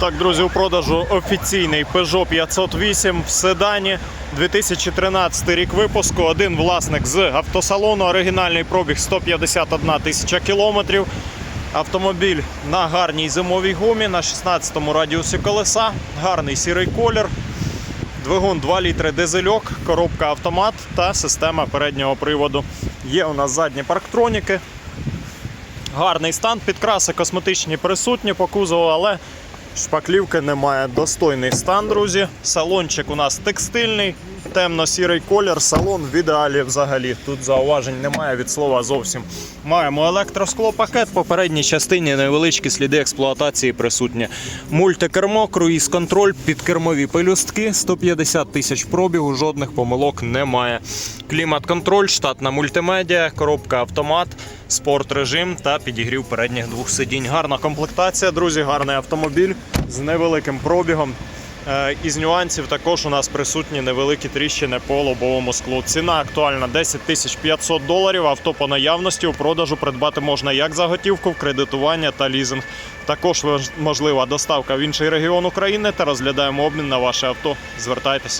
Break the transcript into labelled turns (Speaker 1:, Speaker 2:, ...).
Speaker 1: Так, друзі, у продажу офіційний Peugeot 508 в седані. 2013 рік випуску. Один власник з автосалону. Оригінальний пробіг 151 тисяча кілометрів. Автомобіль на гарній зимовій гумі, на 16-му радіусі колеса. Гарний сірий колір. Двигун 2 літри дизельок, коробка автомат та система переднього приводу. Є у нас задні парктроніки. Гарний стан, підкраси косметичні присутні по кузову, але шпаклівки немає. Достойний стан, друзі. Салончик у нас текстильний, темно-сірий колір, салон в ідеалі взагалі. Тут зауважень немає від слова зовсім. Маємо електросклопакет, по передній частині невеличкі сліди експлуатації присутні. Мультикермо, круїз-контроль, підкермові пелюстки, 150 тисяч пробігу, жодних помилок немає. Клімат-контроль, штатна мультимедіа, коробка автомат, спорт режим та підігрів передніх двох сидінь. Гарна комплектація, друзі, гарний автомобіль з невеликим пробігом. Е, Із нюансів також у нас присутні невеликі тріщини по лобовому склу. Ціна актуальна 10 тисяч 500 доларів. Авто по наявності у продажу придбати можна як за готівку, в кредитування та лізинг. Також можлива доставка в інший регіон України та розглядаємо обмін на ваше авто. Звертайтесь.